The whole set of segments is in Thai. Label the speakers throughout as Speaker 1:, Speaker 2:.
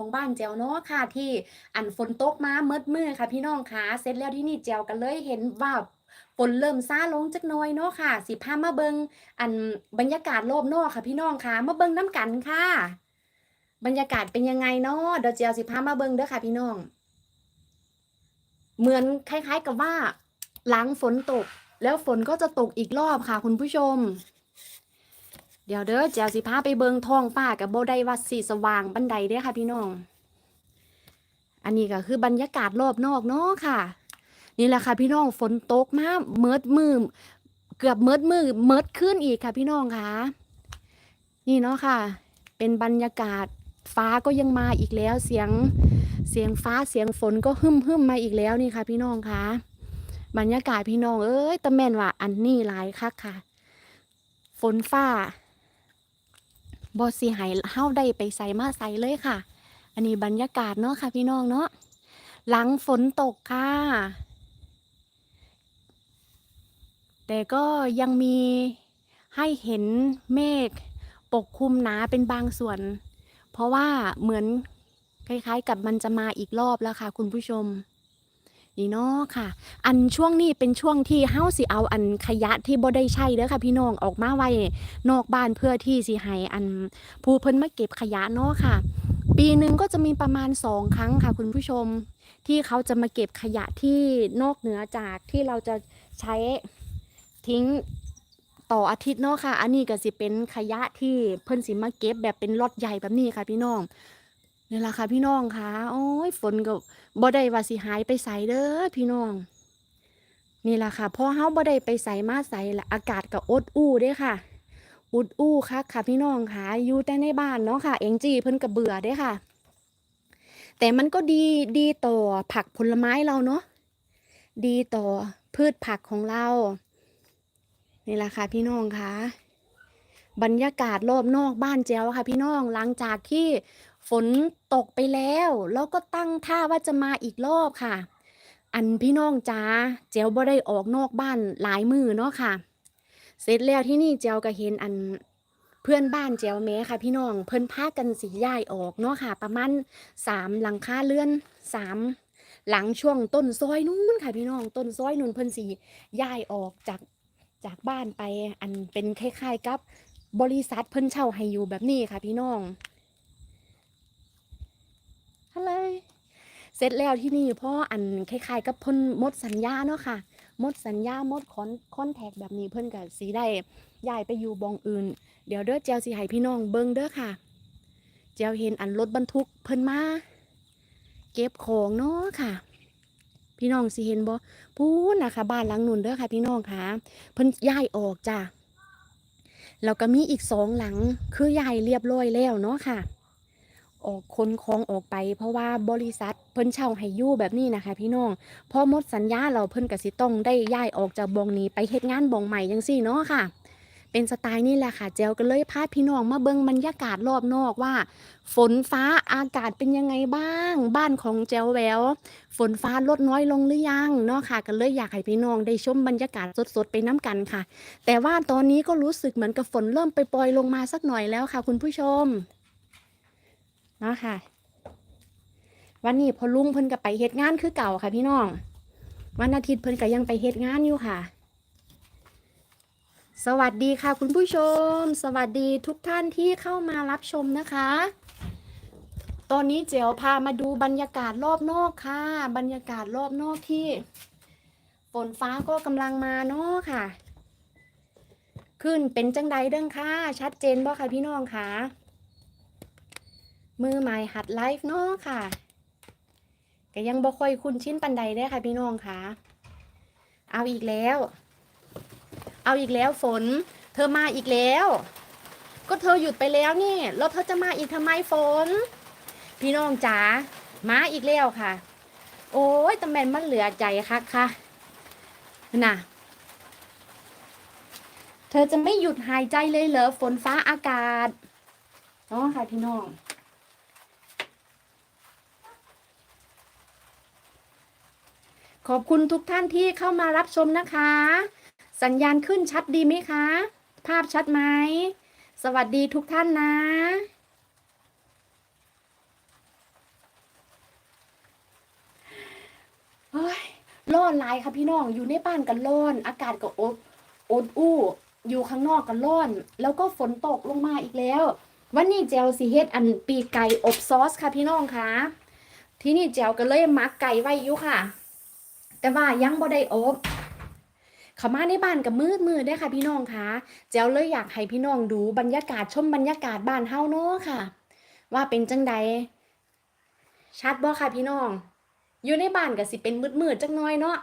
Speaker 1: ของบ้านแจวเนาะค่ะ ที่อันฝนตกมาเมิดมือค่ะ พี่น้องค่ะเสร็จแล้วที่นี่แจวก็เลยเห็นว่าฝนเริ่มซาลงจักน่อยเนาะค่ะ สิพามาเบิงอันบรรยากาศรอบนอกค่ะ พี่น้องค่ะ มาเบิงน้ำกันค่ะ บรรยากาศเป็นยังไงเนาะเดี๋ยวแจวสิพามาเบิงเด้อค่ะ พี่น้อง เหมือนคล้าย ๆกับว่า หลังฝนตก แล้วฝนก็จะตกอีกรอบค่ะ คุณผู้ชม เดี๋ยวเด้อแจวสิพาไปเบิงทองฟ้ากับโบได้ว่าสีสว่างบันไดเด้อค่ะพี่น้อง อันนี้ก็คือบรรยากาศรอบนอกเนาะค่ะ นี่แหละค่ะพี่น้องฝนตกมาเมิดมือเกือบเมิดมือเมิดขึ้นอีกค่ะพี่น้องค่ะ นี่เนาะค่ะ เป็นบรรยากาศฟ้าก็ยังมาอีกแล้วเสียงเสียงฟ้าเสียงฝนก็หึ่มหึมมาอีกแล้วนี่ค่ะ พี่น้องค่ะบรรยากาศพี่น้องเอ้ยตะแม่นว่าอันนี้หลายคักค่ะ ฝนฟ้า บอสีหายเฮาได้ไปใส่มาใส่เลยค่ะ อันนี้บรรยากาศเนาะค่ะ พี่น้องเนาะหลังฝนตกค่ะ แต่ก็ยังมีให้เห็นเมฆปกคลุมหนาเป็นบางส่วน เพราะว่าเหมือนคล้ายๆกับมันจะมาอีกรอบแล้วค่ะ คุณผู้ชม นี่เนาะค่ะ อันช่วงนี้เป็นช่วงที่เฮาสิเอาอันขยะที่บ่ได้ใช้เด้อค่ะ พี่น้องออกมาไว้นอกบ้านเพื่อที่สิให้อันผู้เพิ่นมาเก็บขยะเนาะค่ะ ปีหนึ่งก็จะมีประมาณสองครั้งค่ะ คุณผู้ชม ที่เขาจะมาเก็บขยะที่นอกเหนือจากที่เราจะใช้ทิ้งต่ออาทิตย์เนาะค่ะ อันนี้ก็สิเป็นขยะที่เพิ่นสิมาเก็บแบบเป็นล็อตใหญ่แบบนี้ค่ะพี่น้อง นี่แหละค่ะ พี่น้องค่ะ โอ้ยฝนก็บ่ได้ว่าสิหายไปใสเด้อพี่น้อง นี่แหละค่ะพอเฮาบ่ได้ไปใสมาใสละอากาศก็อดอู้เด้ค่ะอุดอู้ค่ะค่ะพี่น้องค่ะอยู่แต่ในบ้านเนาะค่ะ เองจีเพิ่นก็เบื่อเด้ค่ะ แต่มันก็ดีดีต่อผักผลไม้เราเนาะดีต่อพืชผักของเรา นี่แหละค่ะพี่น้องค่ะ บรรยากาศรอบนอกบ้านแจ้วค่ะ พี่น้องหลังจากที่ ฝนตกไปแล้ว แล้วก็ตั้งท่าว่าจะมาอีกรอบค่ะ อันพี่น้องจ้าแจ้วบ่ได้ออกนอกบ้านหลายมือเนาะค่ะ เสร็จแล้วที่นี่แจ้วก็เห็นอันเพื่อนบ้านแจ้วแม้ค่ะ พี่น้องเพิ่นพากันสีย้ายออกเนาะค่ะ ประมาณสามหลังคาเรือนสามหลังช่วงต้นซอยนู้นค่ะ พี่น้องต้นซอยนู้นเพิ่นสีย้ายออกจากจากบ้านไปอันเป็นคล้ายๆกับบริษัทเพิ่นเช่าให้อยู่แบบนี้ค่ะ พี่น้อง อะไรเสร็จแล้วที่นี่พ่ออันคล้ายๆ กับเพิ่นมดสัญญาเนาะค่ะมดสัญญาหมดคอนคอนแทคแบบนี้เพิ่นก็สีได้ย้ายไปอยู่บองอื่น เดี๋ยวเด้อเจียวสิให้พี่น้องเบิ่งเด้อค่ะ เจียวเห็นอันรถบรรทุกเพิ่นมาเก็บของเนาะค่ะ พี่น้องสิเห็นบ่พูนนะคะบ้านหลังนุ่นเด้อค่ะ พี่น้องค่ะ เพิ่นย้ายออกจ้ะแล้วก็มีอีกสองหลังคือย้ายเรียบร้อยแล้วเนาะค่ะ ออกคนของออกไป เพราะว่าบริษัทเพิ่นเช่าให้อยู่แบบนี้นะคะ พี่น้องพอหมดสัญญาเราเพิ่นก็สิต้องได้ย้ายออกจากบองนี้ไปเฮ็ดงานบองใหม่จังซี่เนาะค่ะ เป็นสไตล์นี่แหละค่ะเจลก็เลยพาพี่น้องมาเบิ่งบรรยากาศรอบนอกว่า ฝนฟ้าอากาศเป็นยังไงบ้าง บ้านของเจลแววฝนฟ้าลดน้อยลงหรือยังเนาะค่ะ ก็เลยอยากให้พี่น้องได้ชมบรรยากาศสดๆไปน้กันค่ะ แต่ว่าตอนนี้ก็รู้สึกเหมือนกับฝนเริ่มไปปล่อยลงมาสักหน่อยแล้วค่ะ คุณผู้ชม เนาะค่ะ วันนี้พอลุงเพิ่นก็ไปเฮ็ดงานคือเก่าค่ะ พี่น้อง วันอาทิตย์เพิ่นก็ยังไปเฮ็ดงานอยู่ค่ะ สวัสดีค่ะ คุณผู้ชม สวัสดีทุกท่านที่เข้ามารับชมนะคะ ตอนนี้เจียวพามาดูบรรยากาศรอบนอกค่ะ บรรยากาศรอบนอกที่ฝนฟ้าก็กำลังมาเนาะค่ะ ขึ้นเป็นจังใดเด้งค่ะ ชัดเจนบ่ค่ะพี่น้องค่ะ มือใหม่หัดไลฟ์เนาะค่ะก็ยังบ่ค่อยคุ้นชินปันใดได้ค่ะพี่น้องค่ะ เอาอีกแล้ว เอาอีกแล้วฝน เธอมาอีกแล้ว ก็เธอหยุดไปแล้วนี่แล้วเธอจะมาอีกทำไมฝน พี่น้องจ๋ามาอีกแล้วค่ะ โอ้ยตะแมนมันเหลือใจค่ะค่ะน่ะ เธอจะไม่หยุดหายใจเลยเหรอฝนฟ้าอากาศเนาะค่ะพี่น้อง ขอบคุณทุกท่านที่เข้ามารับชมนะคะ สัญญาณขึ้นชัดดีไหมคะ ภาพชัดไหม สวัสดีทุกท่านนะ เฮ้ยร้อนหลายค่ะพี่น้อง อยู่ในบ้านกันร้อน อากาศก็อบอบอู้ อยู่ข้างนอกกันร้อน แล้วก็ฝนตกลงมาอีกแล้ว วันนี้เจลซีเฮ็ดอันปีไก่อบซอสค่ะพี่น้องคะที่นี่เจลก็เลยมักไก่ไว้อยู่ค่ะ แต่ว่ายังบ่ได้อบเขามาในบ้านกับมืดมืดได้ค่ะ พี่น้องคะเจลเลยอยากให้พี่น้องดูบรรยากาศชมบรรยากาศบ้านเฮาเนาะค่ะ ว่าเป็นจังใดชัดบ่ค่ะพี่น้อง อยู่ในบ้านก็สิเป็นมืดๆจักหน้อยเนาะ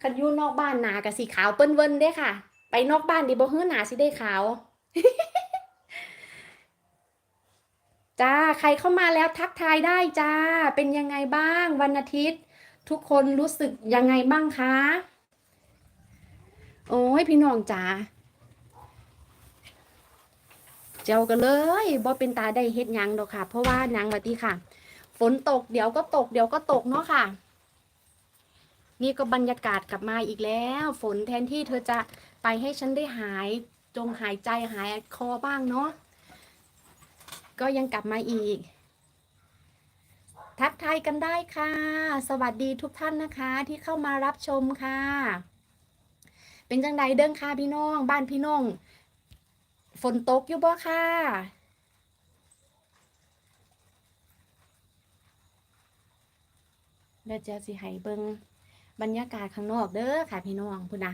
Speaker 1: คันอยู่นอกบ้านหนาก็สิขาวเปิ้นเวินเด้ค่ะ ไปนอกบ้านดิบ่ฮื้อหนาสิได้ขาวจ้าใครเข้ามาแล้วทักทายได้จ้า เป็นยังไงบ้างวันอาทิตย์ ทุกคนรู้สึกยังไงบ้างคะ โอ้ยพี่น้องจ๋าเจ้าก็เลยบ่เป็นตาได้เฮ็ดยังดอกค่ะ เพราะว่าหยังว่าติค่ะ ฝนตกเดี๋ยวก็ตกเดี๋ยวก็ตกเนาะค่ะ นี่ก็บรรยากาศกลับมาอีกแล้ว ฝนแทนที่เธอจะไปให้ฉันได้หายจงหายใจหายคอบ้างเนาะก็ยังกลับมาอีก ทักทายกันได้ค่ะ สวัสดีทุกท่านนะคะที่เข้ามารับชมค่ะ เป็นจังใดเด้งค่ะพี่น้อง บ้านพี่น้อง ฝนตกอยู่บ่ค่ะเดี๋ยวจะสิให้เบิงบรรยากาศข้างนอกเด้อค่ะพี่น้องพุ่นนะ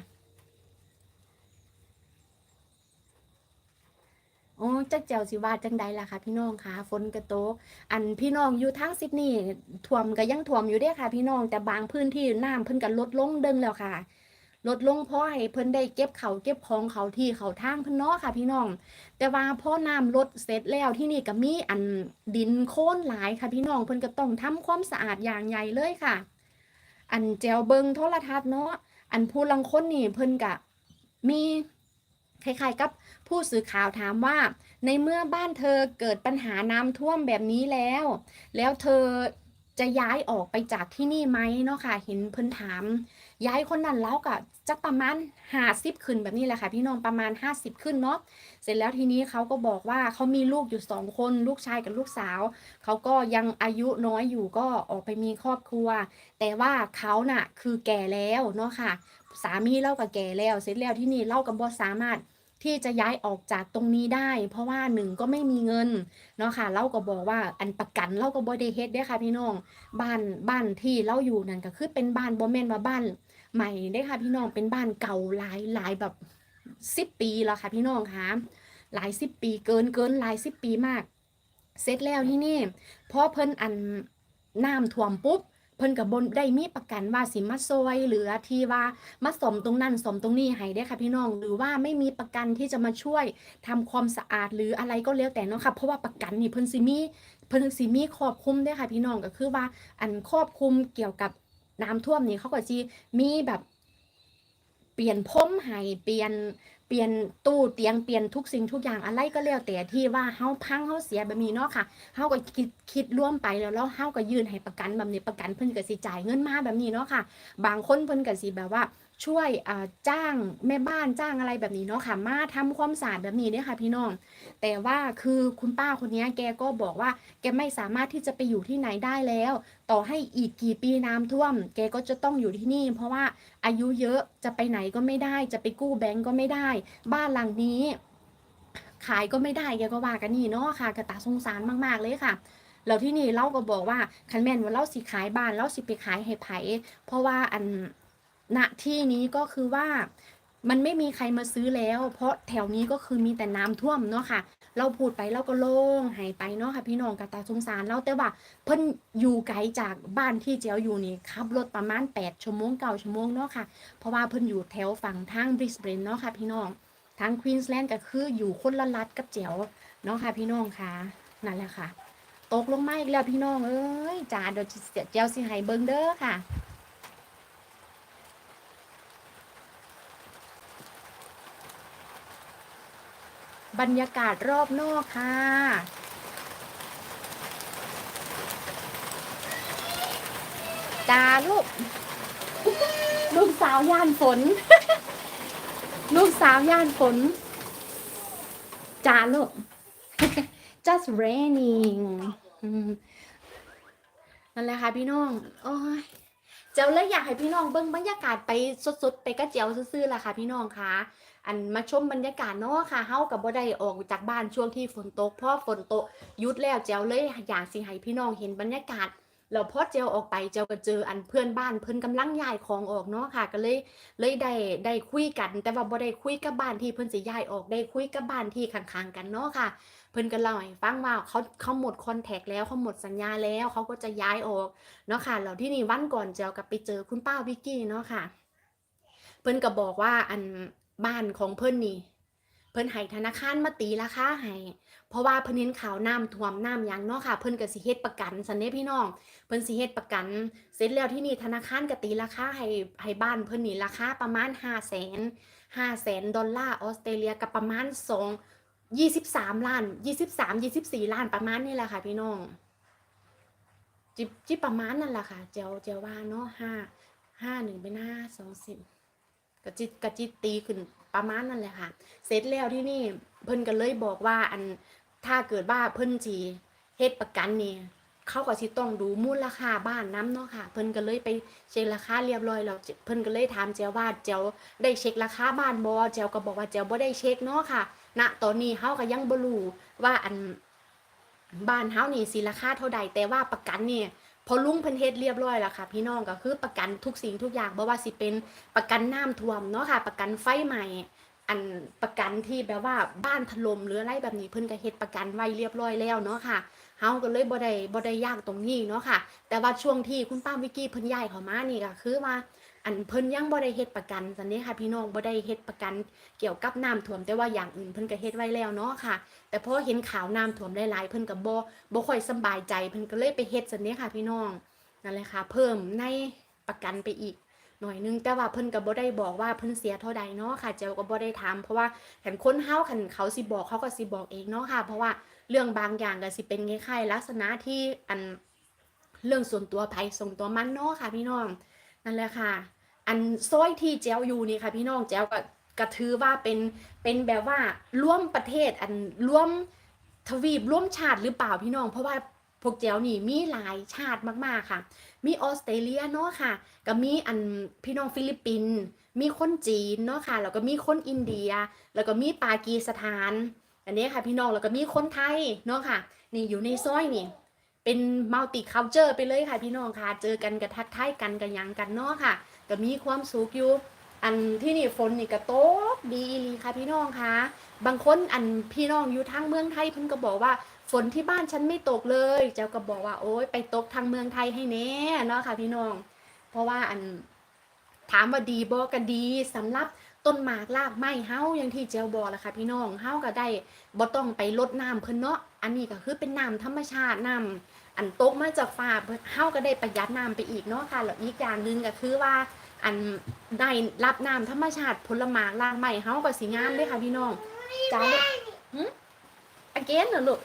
Speaker 1: โอ้จักเจ้าสิว่าจังใดล่ะค่ะ พี่น้องค่ะฝนกระโตก อันพี่น้องอยู่ทางซิดนีย์ท่วมก็ยังท่วมอยู่เด้ค่ะ พี่น้องแต่บางพื้นที่น้ำเพิ่นก็ลดลงเดิงแล้วค่ะ ลดลงเพราะให้เพิ่นได้เก็บเขาเก็บของเขาที่เขาทางเพิ่นเนาะค่ะ พี่น้อง แต่ว่าพอน้ำลดเสร็จแล้วที่นี่ก็มีอันดินโคลนหลายค่ะพี่น้องเพิ่นก็ต้องทำความสะอาดอย่างใหญ่เลยค่ะ อันแจวเบิงโทรทัศน์เนาะอันผู้ลังคนนี่เพิ่นก็มี คล้ายๆกับผู้สื่อข่าวถามว่า ในเมื่อบ้านเธอเกิดปัญหาน้ำท่วมแบบนี้แล้ว แล้วเธอจะย้ายออกไปจากที่นี่ไหมเนาะค่ะ เห็นเพิ่นถาม ย้ายคนนั้นแล้วก็จะประมาณห้าสิบขึ้นแบบนี้แหละค่ะ พี่น้องประมาณห้าสิบขึ้นเนาะเสร็จแล้วทีนี้เขาก็บอกว่าเขามีลูกอยู่สองคนลูกชายกับลูกสาว เขาก็ยังอายุน้อยอยู่ก็ออกไปมีครอบครัว แต่ว่าเขาน่ะคือแก่แล้วเนาะค่ะ สามีเล่ากับแก่แล้ว เสร็จแล้วที่นี่เล่ากับบ่สามารถ ที่จะย้ายออกจากตรงนี้ได้ เพราะว่าหนึ่งก็ไม่มีเงินเนาะค่ะเล่าก็บอกว่าอันประกันเล่าก็บ่ได้เฮ็ดเด้ค่ะพี่น้องบ้านบ้านที่เล่าอยู่นั่นก็คือเป็นบ้านบ่แม่นว่าบ้าน ใหม่ได้ค่ะพี่น้องเป็นบ้านเก่าหลายหลายแบบสิบปีแล้วค่ะพี่น้องคะหลายสิบปีเกินเกินหลายสิบปีมาก เสร็จแล้วที่นี่พอเพิ่นอันน้ำท่วมปุ๊บ เพิ่นกับบนได้มีประกันว่าสิมาซอยเหลือที่ว่ามาสมตรงนั้นสมตรงนี้ให้ได้ค่ะพี่น้อง หรือว่าไม่มีประกันที่จะมาช่วยทำความสะอาดหรืออะไรก็แล้วแต่เนาะค่ะเพราะว่าประกันนี่เพิ่นสิมีเพิ่นสิมีครอบคลุมได้ค่ะพี่น้องก็คือว่าอันครอบคลุมเกี่ยวกับน้ำท่วมนี่เขาก็สิมีแบบเปลี่ยนพรมให้เปลี่ยน เปลี่ยนตู้เตียงเปลี่ยนทุกสิ่งทุกอย่างอะไรก็แล้วแต่ที่ว่าเฮาพังเฮาเสียแบบนี้เนาะค่ะเฮาก็คิดคิดร่วมไปแล้วแล้วเฮาก็ยื่นให้ประกันแบบนี้ประกันเพิ่นก็สิจ่ายเงินมาแบบนี้เนาะค่ะ บางคนเพิ่นก็สิแบบว่า ช่วยจ้างแม่บ้านจ้างอะไรแบบนี้เนาะค่ะ มาทำความสะอาดแบบนี้เนี่ยค่ะ พี่น้อง แต่ว่าคือคุณป้าคนนี้แกก็บอกว่า แกไม่สามารถที่จะไปอยู่ที่ไหนได้แล้ว ต่อให้อีกกี่ปีน้ำท่วม แกก็จะต้องอยู่ที่นี่ เพราะว่าอายุเยอะจะไปไหนก็ไม่ได้ จะไปกู้แบงก์ก็ไม่ได้ บ้านหลังนี้ ขายก็ไม่ได้แกก็ว่ากันนี่เนาะค่ะกระตาสงสารมากๆเลยค่ะแล้วที่นี่เราก็บอกว่าคันแมนว่าเราสิขายบ้านเราสิไปขายให้ไผเพราะว่าอัน ณที่นี้ก็คือว่ามันไม่มีใครมาซื้อแล้ว เพราะแถวนี้ก็คือมีแต่น้ำท่วมเนาะค่ะ เราพูดไปเราก็โล่งหายไปเนาะค่ะ พี่น้องกระตาสงสารเราแต่ว่าเพิ่นอยู่ไกลจากบ้านที่เจียวอยู่นี่ขับรถประมาณ8ชั่วโมง9ชั่วโมงเนาะค่ะ เพราะว่าเพิ่นอยู่แถวฝั่งทางบริสเบนเนาะค่ะ พี่น้องทางควีนส์แลนด์ก็คืออยู่คนละรัฐกับเจียวเนาะค่ะ พี่น้องค่ะนั่นแหละค่ะ ตกลงมาอีกแล้วพี่น้องเอ้ยจ้าเดี๋ยวเจียวสิให้เบิ่งเด้อค่ะ บรรยากาศรอบนอกค่ะจ้าลูก ลูกสาวย่านฝน ลูกสาวย่านฝนจ้าลูก just raining นั่นแหละค่ะพี่น้องโอ้ยเจ้าเลยอยากให้พี่น้องเบิ่งบรรยากาศไปสดๆ ไปกระเจียวซื่อๆล่ะค่ะพี่น้องคะ อันมาชมบรรยากาศเนาะค่ะเฮากับบ่ได้ออกจากบ้านช่วงที่ฝนตกเพราะฝนตกยุดแล้วเจ้าเลยอยากสิให้พี่น้องเห็นบรรยากาศแล้วพอเจ้าออกไปเจ้าก็เจออันเพื่อนบ้านเพิ่นกำลังย้ายของออกเนาะค่ะ ก็เลยเลยได้ได้คุยกัน แต่ว่าบ่ได้คุยกับบ้านที่เพิ่นสิย้ายออกได้คุยกับบ้านที่ข้างๆกันเนาะค่ะ เพิ่นก็เล่าให้ฟังว่าเขาเขาหมดคอนแทคแล้วเขาหมดสัญญาแล้วเขาก็จะย้ายออกเนาะค่ะแล้วที่นี่วันก่อนเจ้ากับไปเจอคุณป้าวิกกี้เนาะค่ะ เพิ่นก็บอกว่าอัน บ้านของเพิ่นนี่ เพิ่นให้ธนาคารมาตีราคาให้เพราะว่าเพิ่นเห็นข่าวน้ำท่วมน้ำหยังเนาะค่ะ เพิ่นก็สิเฮ็ดประกันซันเด้พี่น้อง เพิ่นสิเฮ็ดประกัน เสร็จแล้วที่นี่ธนาคารก็ตีราคาให้ให้บ้านเพิ่นนี่ราคาประมาณ5 0 0 0 0 0 5 0 0 0 0ดอลลาร์ออสเตรเลียกับประมาณ2 23ล้าน23 24ล้านประมาณนี้แหละค่ะพี่น้องจิบจิบประมาณนั่นแหละค่ะเจียวเจียวว่าเนาะห้าห้าหนึ่งเป็นห้าสองสิบ ระจิตกระจิตตีขึ้นประมาณนั่นแหละค่ะ เสร็จแล้วที่นี่เพิ่นก็เลยบอกว่าอันถ้าเกิดว่าเพิ่นจีเฮ็ดประกันนี่เขาก็สิต้องดูมูลค่าบ้านน้ำเนาะค่ะ เพิ่นก็เลยไปเช็คราคาเรียบร้อยแล้วเพิ่นก็เลยถามเจียวว่าเจียวได้เช็คราคาบ้านบ่เจียวก็บอกว่าเจียวบ่ได้เช็คเนาะค่ะ ณตอนนี้เฮาก็ยังบ่รู้ว่าอันบ้านเฮานี่สิราคาเท่าใดแต่ว่าประกันนี่ พอลุงเพิ่นเฮ็ดเรียบร้อยแล้วค่ะ พี่น้องก็คือประกันทุกสิ่งทุกอย่างบ่ว่าสิเป็นประกันน้ำท่วมเนาะค่ะ ประกันไฟใหม่อันประกันที่แบบว่าบ้านถล่มหรืออะไรแบบนี้เพิ่นก็เฮ็ดประกันไว้เรียบร้อยแล้วเนาะค่ะเฮาก็เลยบ่ได้บ่ได้ยากตรงนี้เนาะค่ะ แต่ว่าช่วงที่คุณป้าวิกกี้เพิ่นย้ายเข้ามานี่ก็คือว่า อันเพิ่นยังบ่ได้เฮ็ดประกันซันนี้ค่ะพี่น้องบ่ได้เฮ็ดประกันเกี่ยวกับน้ำท่วม แต่ว่าอย่างอื่นเพิ่นก็เฮ็ดไว้แล้วเนาะค่ะ แต่พอเห็นข่าวน้ำท่วมหลายๆเพิ่นก็บ่บ่ค่อยสบายใจเพิ่นก็เลยไปเฮ็ดซันนี้ค่ะพี่น้องนั่นแหละค่ะ เพิ่มในประกันไปอีกหน่อยนึงแต่ว่าเพิ่นก็บ่ได้บอกว่าเพิ่นเสียเท่าใดเนาะค่ะเจ้าก็บ่ได้ถามเพราะว่าคันคนเฮาคันเขาสิบอกเขาก็สิบอกเองเนาะค่ะ เพราะว่าเรื่องบางอย่างก็สิเป็นคล้ายๆลักษณะที่อันเรื่องส่วนตัวไผส่วนตัวมันเนาะค่ะพี่น้องนั่นแหละค่ะ อันซอยที่แจวอยู่นี่ค่ะพี่น้องแจวก็กระถือว่าเป็นเป็นแบบว่าร่วมประเทศอันร่วมทวีปร่วมชาติหรือเปล่าพี่น้อง เพราะว่าพวกแจวนี่มีหลายชาติมากๆค่ะ มีออสเตรเลียเนาะค่ะก็มีอันพี่น้องฟิลิปปินส์มีคนจีนเนาะค่ะแล้วก็มีคนอินเดีย แล้วก็มีปากีสถาน อันนี้ค่ะพี่น้องแล้วก็มีคนไทยเนาะค่ะนี่อยู่ในซอยนี่เป็นมัลติคัลเจอร์ไปเลยค่ะพี่น้องค่ะ เจอกันกระทักทายกันกันยังกันเนาะค่ะ ก็มีความสุขอยู่อันที่นี่ฝนนี่ก็ตกดีอีลีค่ะพี่น้องคะบางคนอันพี่น้องอยู่ทางเมืองไทยเพิ่นก็บอกว่า ฝนที่บ้านฉันไม่ตกเลย เจ้าก็บอกว่าโอ๊ยไปตกทางเมืองไทยให้แน่เนาะค่ะพี่น้อง เพราะว่าอันถามว่าดีบ่ก็ดีสำหรับต้นหมากรากไม้เฮาอย่างที่เจ้าบอกแหละค่ะพี่น้องเฮาก็ได้บ่ต้องไปลดน้ำเพิ่นเนาะอันนี้ก็คือเป็นน้ำธรรมชาติน้ำ อันตกมาจากฟ้าเฮาก็ได้ประหยัดน้ำไปอีกเนาะค่ะแล้วอีกอย่างหนึงก็คือว่า อันได้รับน้ำธรรมชาติผลไม้รากไม้เฮาก็สิงามด้วยค่ะพี่น้องจ้าลูกหึ again เหรอลูก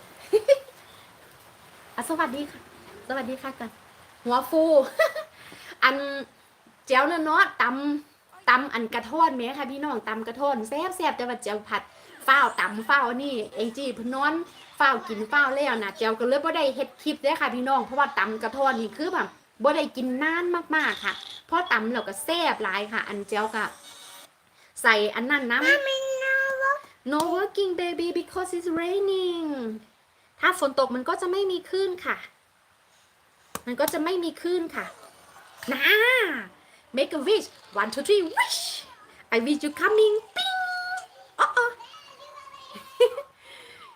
Speaker 1: อะสวัสดีค่ะ สวัสดีค่ะกันหัวฟู อันเจียวเนาะเนาตำตำอันกระท้อนแหม่ค่ะพี่น้องตำกระท้อนแซ่บแซ่บแต่ว่าเจียวผัด ฝ้าวตำฝ้าวนี่เองจีเพนนอนฝ้าวกินฝ้าวแล้วนะเจียวก็เลยบ่ได้เฮ็ดคลิปเด้อค่ะพี่น้องเพราะว่าตำกระท้อนนี่คือแบบบ่ได้กินนานมากๆค่ะเพราะตำแล้วก็แซ่บหลายค่ะ อันเจียวก็ใส่อันนั้นน้ำ no working baby because it's raining ถ้าฝนตกมันก็จะไม่มีคลื่นค่ะ มันก็จะไม่มีคลื่นค่ะนะ make a wish one two three wish I wish you coming ปิ้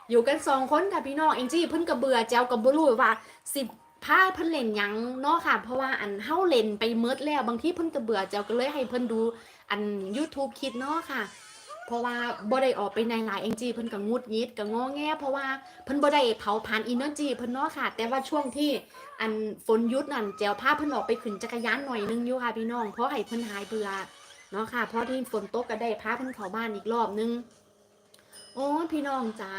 Speaker 1: อยู่กันสองคนค่ะพี่น้องเองจี้เพิ่นกระเบือเจ้ากระบุรู้ว่าสิพาเพิ่นเล่นยังเนาะค่ะ เพราะว่าอันเฮาเล่นไปเมิดแล้วบางที่เพิ่นกระเบือเจ้าก็เลยให้เพิ่นดูอัน YouTube คิดเนาะค่ะ เพราะว่าบ่ได้ออกไปในหลายเองจีเพิ่นก็งุดยิดก็งอแงเพราะว่าเพิ่นบ่ได้เผาผลาญอินเนอร์จีเพิ่นเนาะค่ะ แต่ว่าช่วงที่อันฝนยุดนั่นแจวพาเพิ่นออกไปขึ้นจักรยานหน่อยนึงอยู่ค่ะพี่น้องเพราะให้เพิ่นหายเบื่อเนาะค่ะเพราะที่ฝนตกก็ได้พาเพิ่นเข้าบ้านอีกรอบนึงโอ้พี่น้องจ๋า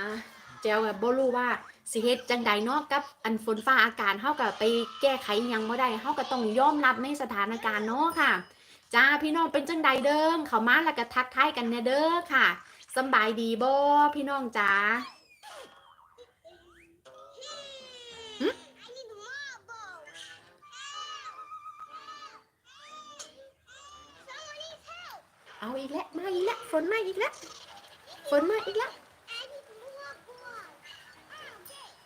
Speaker 1: แจวแบบบ่รู้ว่าสิเฮ็ดจังใดเนาะกับอันฝนฟ้าอากาศเฮาก็ไปแก้ไขยังบ่ได้เฮาก็ต้องยอมรับในสถานการณ์เนาะค่ะจ้าพี่น้องเป็นจังใดเด้อเขามาแล้วก็ทักทายกันแน่เด้อค่ะสบายดีบ่พี่น้องจ้าเอาอีกแล้วมาอีกแล้วฝนมาอีกแล้วฝนมาอีกแล้วอืม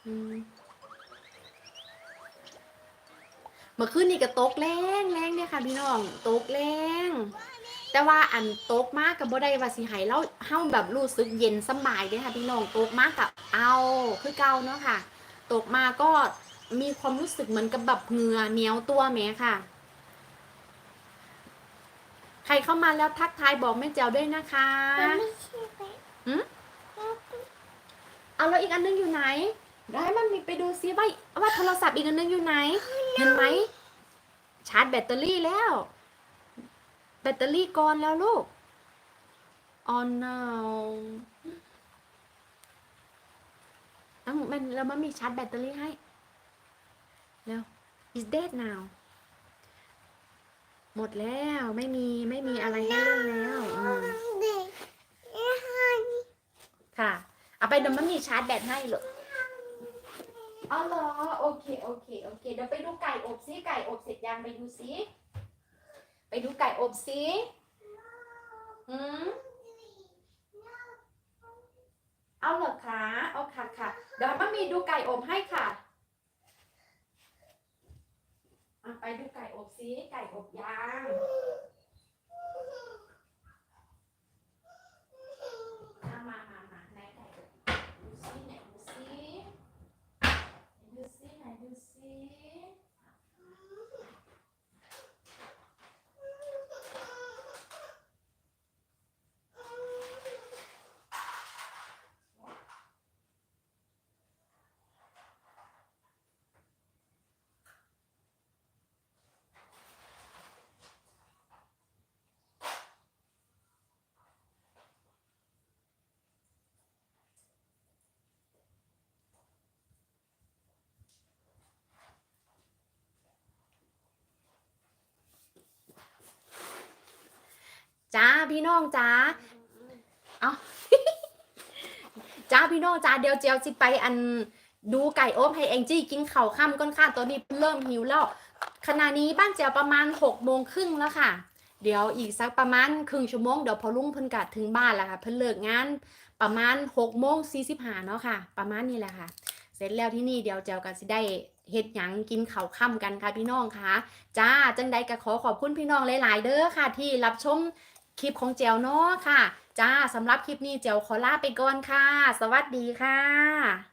Speaker 1: เมื่อคืนนี่ก็ตกแรงแรงเนี่ยค่ะ พี่น้องตกแรงแต่ว่าอันตกมากกับบ่ได้ว่าสิใหายเราเฮาแบบรู้สึกเย็นสำบายเด้อค่ะพี่น้องตกมากกับเอาคือเก่าเนาะค่ะ ตกมาก็มีความรู้สึกเหมือนกับแบบเหงื่อเหนียวตัวแหมค่ะ ใครเข้ามาแล้วทักทายบอกแม่แจ๋วด้วยนะคะหืมเอาแล้วอีกอันนึงอยู่ไหน ได้มันมีไปดูซิว่าว่าโทรศัพท์อีกอันนึงอยู่ไหน เห็นไหม ชาร์จแบตเตอรี่แล้ว แบตเตอรี่ก่อนแล้วลูก oh no เอ้ามันแล้วมันมีชาร์จแบตเตอรี่ให้ แล้ว is dead now หมดแล้วไม่มีไม่มีอะไรให้เล่นแล้วอืมค่ะ เอาไปเดี๋ยวมันมีชาร์จแบตให้เหร ออ๋อเหรอโอเคโอเคโอเคเดี๋ยวไปดูไก่อบซิไก่อบเสร็จยังไปดูซิไปดูไก่อบซิอืมเอาเหรอคะเอาค่ะค่ะเดี๋ยวมันมีดูไก่อบให้ค่ะอะไปดูไก่อบซิไก่อบยางอะมามามาไหนไก่อบดูซิไหนดูซิดูซิไหนดูซิ จ้าพี่น้องจ้าเอาจ้าพี่น้องจ้าเดี๋ยวเจียวสิไปอันดูไก่อบให้แองจี้กินข้าค่ำก้นข้าตอนนี้เริ่มหิวแล้วขณะนี้บ้านเจียวประมาณหกโมงครึ่งแล้วค่ะ เดี๋ยวอีกสักประมาณครึ่งชั่วโมงเดี๋ยวพอลุงเพิ่นกัดถึงบ้านแล้วค่ะเพิ่นเลิกงานประมาณหกโมงสี่สิบห้าเนาะค่ะ ประมาณนี้แหละค่ะ เสร็จแล้วที่นี่เดี๋ยวเจียวก็สิได้เฮ็ดหยังกินข้าวค่ำกันค่ะพี่น้องค่ะ จ้าจังใดก็ขอขอบคุณพี่น้องหลาย ๆ เด้อค่ะ ที่รับชม คลิปของเจียวเนาะค่ะ จ้าสำหรับคลิปนี้เจียวขอลาไปก่อนค่ะ สวัสดีค่ะ